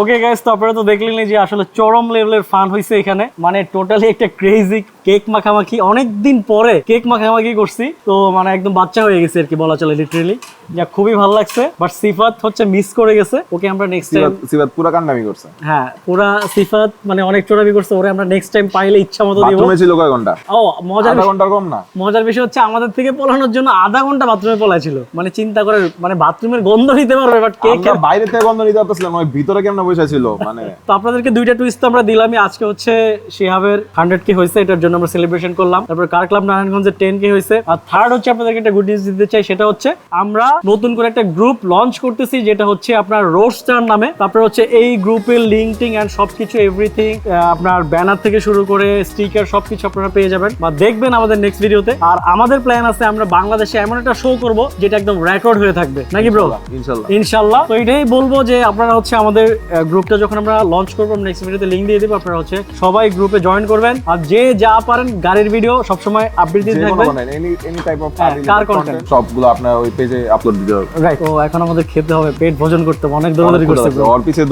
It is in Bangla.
ওকে গাইস তো আপনারা তো দেখলেন যে আসলে চরম লেভেলের ফান হয়েছে এখানে। মানে টোটালি একটা ক্রেজি কেক মাখামাখি অনেক দিন পরে কেক মাখামাখি করছি। তো মানে একদম বাচ্চা হয়ে গেছে আর কি বলা চলে লিটারেলি যা খুবই ভালো লাগছে। বাট সিফাত হচ্ছে মিস করে গেছে। ওকে আমরা নেক্সট টাইম সিবাত পুরা কান্নামি করছে। হ্যাঁ পুরা সিফাত মানে অনেক চোরামি করছে। ওরে আমরা নেক্সট টাইম পাইলে ইচ্ছা মতো দিব। বাথরুমে ছিল কয় ঘণ্টা? ও মজার আধা ঘণ্টার কম না। মজার বিষয় হচ্ছে আমাদের থেকে পলানোর জন্য আধা ঘণ্টা বাথরুমে পলাই ছিল। মানে চিন্তা করে মানে বাথরুমের গন্ধ নিতে পারবে বাট কেক আমরা বাইরে থেকে গন্ধ নিতে পারতেছিলাম ওই ভিতরে কেমন বসে ছিল মানে তো আপনাদেরকে দুইটা টুইস্ট আমরা দিলামই। আজকে হচ্ছে শিহাবের হান্ড্রেড কে হয়েছে এটার জন্য আমরা সেলিব্রেশন করলাম। তারপর কার ক্লাব নারায়ণগঞ্জের টেন কে হয়েছে। আর থার্ড হচ্ছে আপনাদেরকে একটা গুড নিউজ দিতে চাই সেটা হচ্ছে আমরা নতুন করে একটা গ্রুপ লঞ্চ করতেছি যেটা হচ্ছে আপনার রোস্টার নামে। তারপর হচ্ছে এই গ্রুপের লিঙ্ক অ্যান্ড সবকিছু এভরিথিং আপনার ব্যানার থেকে শুরু করে স্টিকার সবকিছু আপনারা পেয়ে যাবেন বা দেখবেন আমাদের নেক্সট ভিডিওতে আর আমাদের প্ল্যান আছে আমরা বাংলাদেশে এমন একটা শো করব যেটা একদম রেকর্ড হয়ে থাকবে। নাকি ব্রো ইনশাল্লাহ ইনশাল্লাহ। তো এটাই বলব যে আপনারা হচ্ছে আমাদের গ্রুপটা যখন আমরা লঞ্চ করব নেক্সট ভিডিওতে লিঙ্ক দিয়ে দেবো আপনারা হচ্ছে সবাই গ্রুপে জয়েন করবেন। আর যে যা পারেন গাড়ির ভিডিও সবসময় আপডেট দিতে থাকবেন। Any any type of car content সবগুলো আপনার ওই পেজে আপলোড দিতে হবে। রাইট তো এখন আমাদের খেতে হবে পেট ভোজন করতে হবে অনেক দৌড়াদৌড়ি করতে হবে। ওর পিছে